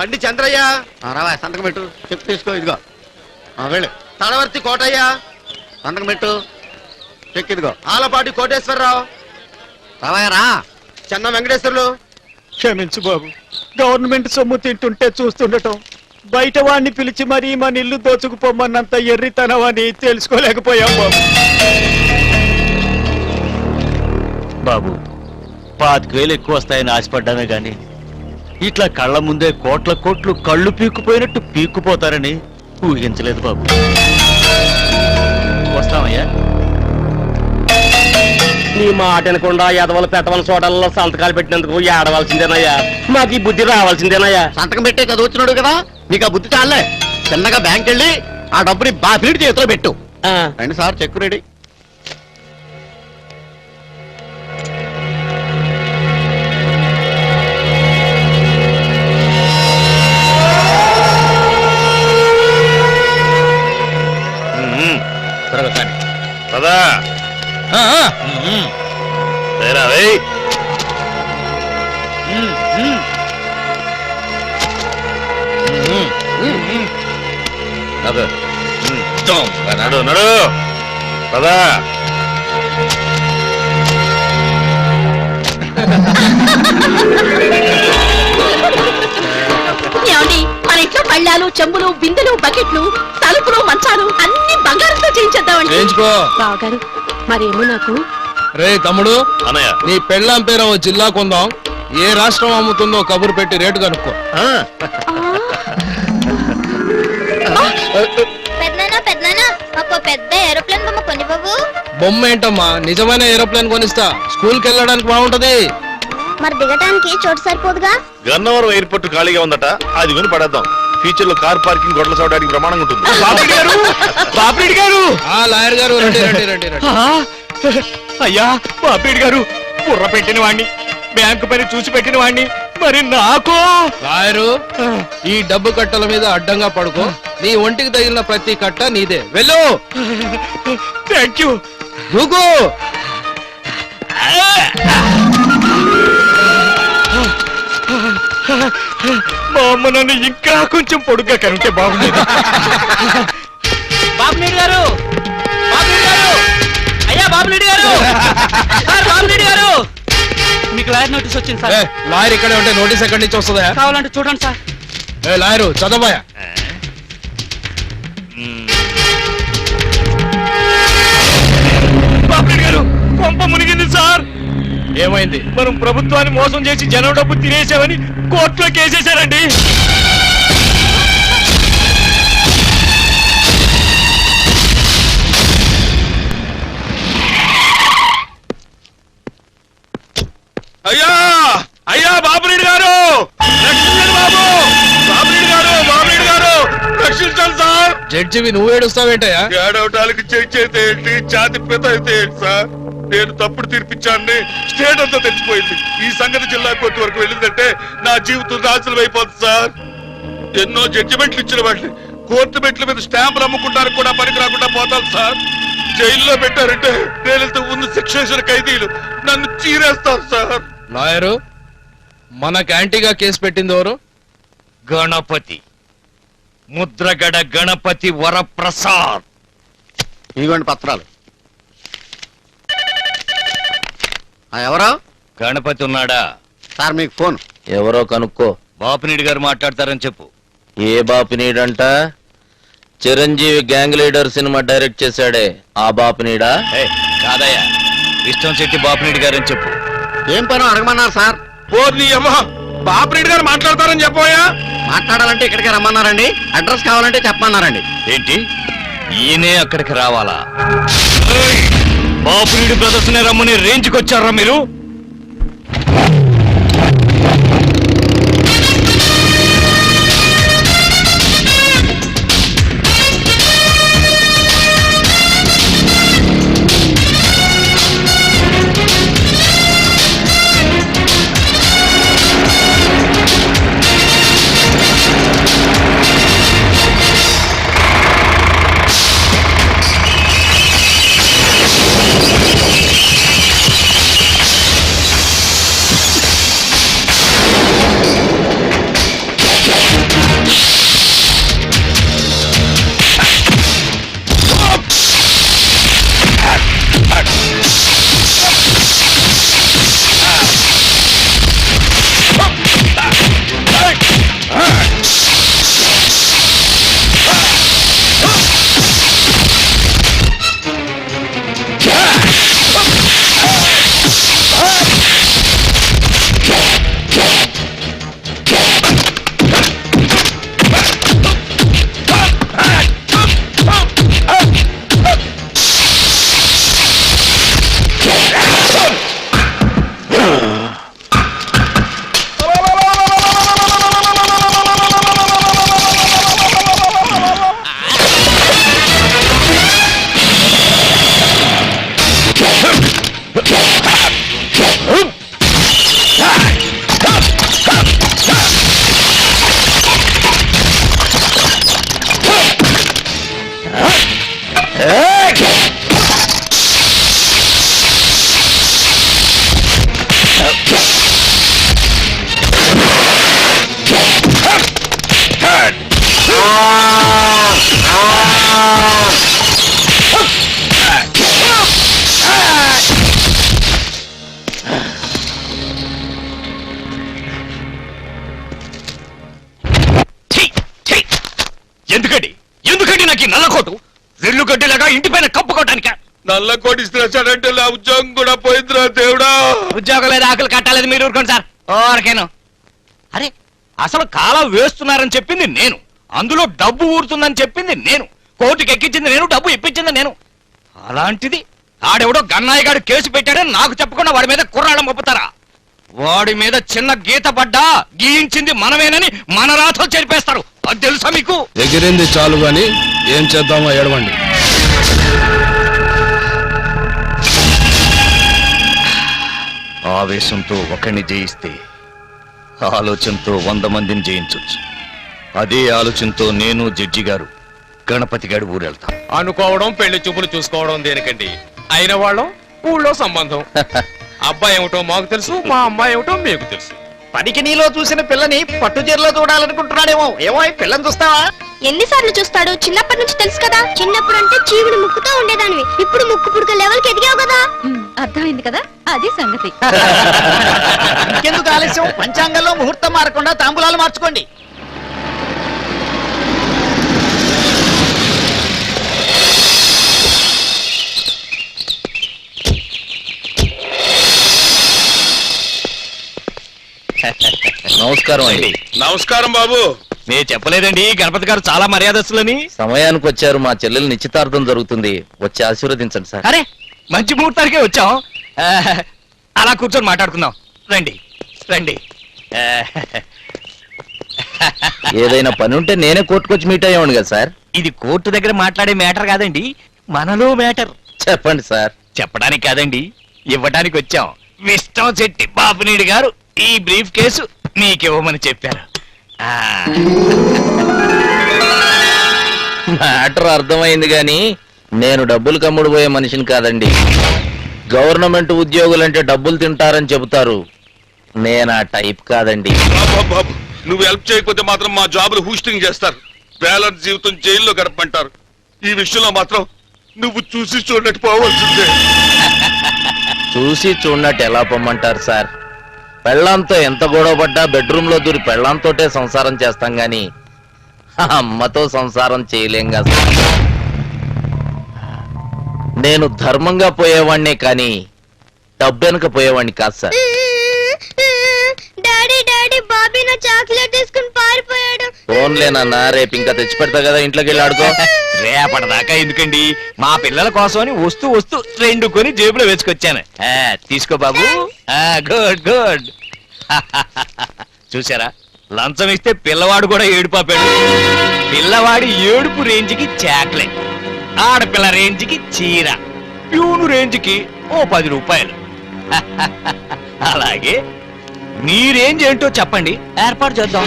బండి చంద్రయ్య. రావా సంతకం పెట్టు. చెక్ తీసుకో ఇదిగో. వెళ్ళు. తడవర్తి కోటయ్య. సంతకం పెట్టు. చెక్ ఇదిగో. ఆలపాటి కోటేశ్వరరావు. రావా రా. చెన్న వెంకటేశ్వర్లు. క్షమించు బాబు. గవర్నమెంట్ సొమ్ము తింటుంటే చూస్తుండటం. బయట వాడిని పిలిచి మరీ మన ఇల్లు దోచుకుపోమన్నంత ఎర్రితనం అని తెలుసుకోలేకపోయాం బాబు. బాబు పాతిక వేలు ఎక్కువ వస్తాయని ఆశపడ్డామే గాని ఇట్లా కళ్ళ ముందే కోట్ల కోట్లు కళ్ళు పీక్కుపోయినట్టు పీక్కుపోతారని ఊహించలేదు బాబు. వస్తామయ్యా నీ మాట వినకుండా ఎదవల పెట్టవల చోటల్లో సంతకాలు పెట్టినందుకు ఏడవలసిందేనయ్యా? మాకు ఈ బుద్ధి రావాల్సిందేనయ్యా. సంతకం పెట్టే కదా వచ్చినాడు కదా? నీకు ఆ బుద్ధి చాలే. చిన్నగా బ్యాంక్ వెళ్ళి ఆ డబ్బుని బాఫీడి చేతిలో పెట్టు. ఆ, రండి సార్ చెక్ రెడీ. త్వరగా కానీ. పదా ఆ, ఆ. ఉమ్, లేరా వేయ్ ఉమ్, ఉమ్. ఉమ్, ఉమ్. నడు. ఉమ్, దొంగ నడు. నడు నడు పదా పళ్ళాలు చెంబులు బిందెలు బకెట్లు తలుపులు మంచాలు అన్ని బంగారంతో చేయించేద్దామండి. చేయించుకో. బావగారు మరేమో నాకు? రే తమ్ముడు అన్నయ్య. నీ పెళ్ళాం పేరు ఓ జిల్లా కొందాం. ఏ రాష్ట్రం అమ్ముతుందో కబురు పెట్టి రేటు కనుక్కో. ఆ, పెద్ద ఏరోప్లేన్ బొమ్మ కొని బాబు. బొమ్మ ఏంటమ్మా? నిజమైన ఏరోప్లేన్ కొనిస్తా. స్కూల్కి వెళ్ళడానికి బాగుంటది. మరి దిగటానికి చోటు సరిపోదుగా? గన్నవరం ఎయిర్పోర్ట్ ఖాళీగా ఉందట. అది కొని పడేద్దాం. ఫ్యూచర్లో కార్ పార్కింగ్ గొడవలు సవడానికి ప్రమాణంగా ఉంటుంది. బాపిరెడ్డి గారు! బాపిరెడ్డి గారు! ఆ లాయర్ గారు రండి రండి రండి రండి. ఆ, అయ్యా బాపిరెడ్డి గారు బుర్ర పెట్టిన వాణ్ణి బ్యాంకు పని చూసి పెట్టిన వాణ్ణి మరి నాకు? లాయరు ఈ డబ్బు కట్టల మీద అడ్డంగా పడుకో. నీ ఒంటికి తగిలిన ప్రతి కట్ట నీదే. వెళ్ళు! థ్యాంక్ యూ దూకు మా అమ్మ నన్ను ఇంకా కొంచెం పొడుగ్గా కనుంటే బాగుండేది. బాబునీడు గారు! బాబునీడు గారు! అయ్యా బాబునీడు గారు! సార్ బాబునీడు గారు! మీకు లాయర్ నోటీస్ వచ్చింది ఏ, లాయర్ ఇక్కడే ఉంటే నోటీస్ ఎక్కడి నుంచి వస్తుందా? కావాలంటే చూడండి సార్. ఏ లాయరు చదవయా బాపిరెడ్డి గారు కొంప మునిగింది సార్. ఏమైంది? మనం ప్రభుత్వాన్ని మోసం చేసి జనం డబ్బు తినేసామని కోర్టులో కేసేశారండి అయ్యా! అయ్యా బాబురెడ్డి గారు! రక్షించండి బాబు! బాబురెడ్డి గారు బాబురెడ్డి గారు! రక్షించండి సార్. జడ్జివి నువ్వు ఏడుస్తావేంటయ్యా? ఏడవటానికి చేయి అయితే ఏంటి? ఛాతి పెద్ద అయితే ఏంటి సార్? నేను తప్పుడు తీర్పిచ్చాన్ని స్టేట్ అంతా తెలిసిపోయింది ఈ సంగతి జిల్లా కోర్టు వరకు వెళ్ళిందంటే నా జీవితం నాశనం అయిపోతుంది సార్. ఎన్నో జడ్జిమెంట్లు ఇచ్చిన వాటిని కోర్టు మెట్ల మీద స్టాంపులు అమ్ముకుంటానికి కూడా పనికి రాకుండా పోతాను సార్. జైల్లో పెట్టారంటే నేను ముందు శిక్ష వేసిన ఖైదీలు నన్ను చీరేస్తారు సార్. లాయరు మనకు యాంటీగా కేసు పెట్టింది ఎవరు? గణపతి. ముద్రగడ గణపతి వరప్రసాద్. ఇదిగోండి పత్రాలు. ఆ, ఎవరు? గణపతి ఉన్నాడా? సార్ మీకు ఫోన్. ఎవరో కనుక్కో. బాపినీడి గారు మాట్లాడతారని చెప్పు. ఏ బాపినీడంట? Chiranjeevi gang leader cinema direct చేశాడే. ఆ బాపినీడా? కాదయ్యా. విష్ణు శెట్టి బాపినీడి గారని చెప్పు. ఏం పని అడగమన్నారు సార్. పోర్ని అమ్మ బాపరెడ్డి గారు మాట్లాడతారని చెప్పోయా మాట్లాడాలంటే ఇక్కడికి రమ్మన్నారండి. అడ్రస్ కావాలంటే చెప్పమన్నారండి. ఏంటి? ఈయనే అక్కడికి రావాలా? బాపునీడి బ్రదర్స్ నే రమ్మని రేంజ్కి వచ్చారా మీరు? ఎందుకండి ఎందుకండి నాకు నల్లకోటు? రెండు గడ్డ నల్ల కోటి ఇస్తున్నాడంటే నా ఉద్యోగం కూడా పోయిందిరా దేవుడా. ఉద్యోగం లేదు ఆకులు కట్టాలేదు మీరు ఊరుకోండి సార్. ఓరకేను. అరే అసలు కాలం వేస్తున్నారని చెప్పింది నేను. అందులో డబ్బు ఊరుతుందని చెప్పింది నేను. కోర్టుకి ఎక్కించింది నేను డబ్బు ఇప్పించింది నేను. అలాంటిది ఆడెవడో గన్నాయి గారు కేసు పెట్టాడని నాకు చెప్పకుండా వాడి మీద కుర్రాళ్ళం పంపుతారా వాడి మీద చిన్న గీత పడ్డా గీయించింది మనమేనని మన రాతో చెరిపేస్తారు. అది తెలుసా మీకు? ఎగిరింది చాలు గాని ఏం చేద్దామో ఏడవండి. ఆవేశంతో ఒకరిని జయిస్తే ఆలోచనతో వంద మందిని జయించొచ్చు. అదే ఆలోచనతో నేను జడ్జి గారు గణపతి గారి ఊరెళ్తాం. అనుకోవడం పెళ్ళి చూపులు చూసుకోవడం దేనికండి? అయిన వాళ్ళం ఊళ్ళో సంబంధం. అబ్బాయి ఏమిటో మాకు తెలుసు మా అమ్మాయి ఏమిటో మీకు తెలుసు. పనికి నీలో చూసిన పిల్లని పట్టు చీరలో చూడాలనుకుంటున్నాడేమో. ఏమో పిల్లని చూస్తావా? ఎన్నిసార్లు చూస్తాడు చిన్నప్పటి నుంచి తెలుసు కదా. చిన్నప్పుడు అంటే చీవుడు ముక్కుతో ఉండేదానివి. ఇప్పుడు ముక్కు పుడక లెవెల్కి ఎదిగావు కదా. అర్థమైంది కదా? అది సంగతి. ఇంకెందుకు ఆలస్యం? పంచాంగంలో ముహూర్తం మారకుండా తాంబూలాలు మార్చుకోండి. నమస్కారం అండి. నమస్కారం బాబు. నేను చెప్పలేదండి గణపతి గారు చాలా మర్యాదస్తులని. సమయానికి వచ్చారు మా చెల్లెలు నిశ్చితార్థం జరుగుతుంది. వచ్చి ఆశీర్వదించండి సార్. అరే మంచి ముహూర్తానికే వచ్చాం. ఆ, అలా కూర్చొని మాట్లాడుకుందాం. రండి రండి. ఆ, ఏదైనా పని ఉంటే నేనే కోర్టుకొచ్చి మీట్ అయ్యేవాడు కదా సార్. ఇది కోర్టు దగ్గర మాట్లాడే మ్యాటర్ కాదండి మనలో మ్యాటర్. చెప్పండి సార్. చెప్పడానికి కాదండి ఇవ్వడానికి వచ్చాం. విష్టం చెట్టి బాబునీడి గారు ఈ బ్రీఫ్ కేసు మీకివ్వమని చెప్పారు. మ్యాటర్ అర్థమైంది గాని నేను డబ్బులు కమ్ముడు పోయే మనిషిని కాదండి. గవర్నమెంట్ ఉద్యోగులంటే డబ్బులు తింటారని చెబుతారు. నేను ఆ టైప్ కాదండి. నువ్వు హెల్ప్ చేయకపోతే మాత్రం మా జాబులు హూస్టింగ్ చేస్తారు. బ్యాలెన్స్ జీవితం జైల్లో గడపంటారు ఈ విషయంలో మాత్రం నువ్వు చూసి చూడట్టు పోవాల్సిందే. చూసి చూడనట్టు ఎలా పొమ్మంటారు సార్? పెళ్ళాంతో ఎంత గొడవ పడ్డా బెడ్రూమ్లో దూరి పెళ్ళాంతోటే సంసారం చేస్తాం గాని అమ్మతో సంసారం చేయలేం కదా నేను ధర్మంగా పోయేవాణ్ణే కానీ డబ్బెనక పోయేవాణ్ణి కాదు సార్. ఫోన్లేనన్నా రేపు ఇంకా తెచ్చి పెడతా కదా ఇంట్లోకి వెళ్ళి ఆడుకో. రేపటిదాకా ఎందుకండి? మా పిల్లల కోసమని వస్తూ వస్తూ రెండు కొని జేబులో వేసుకొచ్చాను. ఆ, తీసుకో బాబు. Good good. చూసారా? లంచం ఇస్తే పిల్లవాడు కూడా ఏడుపాపాడు. పిల్లవాడి ఏడుపు రేంజ్కి చాక్లెట్. ఆడపిల్ల రేంజ్కి చీర. ప్యూను రేంజ్కి ఓ పది రూపాయలు. అలాగే మీ రేంజ్ ఏంటో చెప్పండి. ఏర్పాటు చేద్దాం.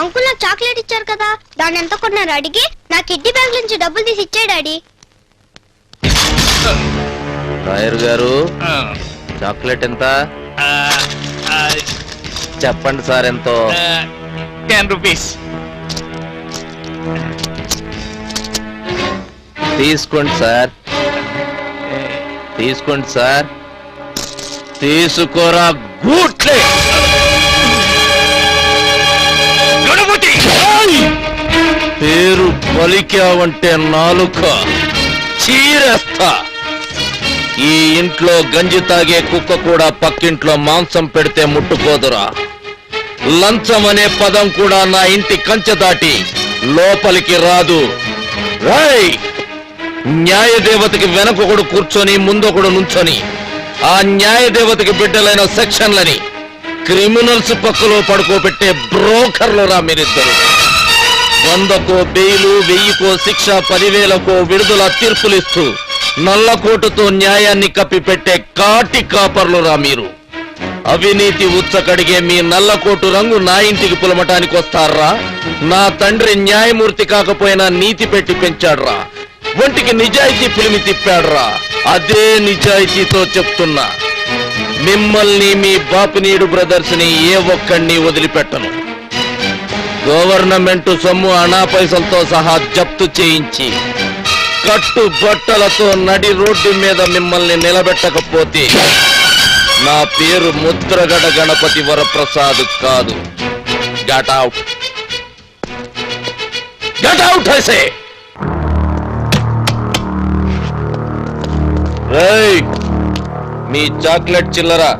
అంకుల్ నాకు చాక్లెట్ ఇచ్చారు కదా దాన్ని ఎంత కొన్నారు అడిగి? నా కిడ్నీ బ్యాంక్ నుంచి డబ్బులు తీసి ఇచ్చే డాడీ. రాయర్ గారు ఆ, చాక్లెట్ ఎంత? ఆ, ఆ, చెప్పండి సార్ ఎంతో. Ten rupees. తీసుకోండి సార్. తీసుకోండి సార్. తీసుకోరా గూట్లే పేరు పలికావంటే నాలుక చీరేస్తా. ఈ ఇంట్లో గంజి తాగే కుక్క కూడా పక్కింట్లో మాంసం పెడితే ముట్టుకోదురా. లంచం అనే పదం కూడా నా ఇంటి కంచె దాటి లోపలికి రాదు. రై న్యాయ దేవతకి వెనకొకడు కూర్చొని ముందొకడు నుంచొని. ఆ న్యాయ దేవతకి బిడ్డలైన సెక్షన్లని క్రిమినల్స్ పక్కలో పడుకోబెట్టే బ్రోకర్లు రా మీరిద్దరు. వందకో బెయిలు వెయ్యికో శిక్ష పదివేలకో విడుదల తీర్పులిస్తూ నల్లకోటుతో న్యాయాన్ని కప్పిపెట్టే కాటి కాపర్లు రా మీరు. అవినీతి ఉచ్చకడిగే మీ నల్లకోటు రంగు నా ఇంటికి పులమటానికి వస్తారా నా తండ్రి న్యాయమూర్తి కాకపోయినా నీతి పెట్టి పెంచాడ్రా. ఒంటికి నిజాయితీ పిలిమి తిప్పాడ్రా. అదే నిజాయితీతో చెప్తున్నా. మిమ్మల్ని మీ బాపినీడు బ్రదర్స్ని ఏ ఒక్కడిని వదిలిపెట్టను. గవర్నమెంట్ సొమ్ము అనా పైసలతో సహా జప్తు చేయించి కట్టు బట్టలతో నడి రోడ్డు మీద మిమ్మల్ని నిలబెట్టకపోతే నా పేరు ముద్రగడ గణపతి వరప్రసాద్ కాదు. గట్ అవుట్ గట్ అవుట్ ఐసే మీ చాక్లెట్ చిల్లరా.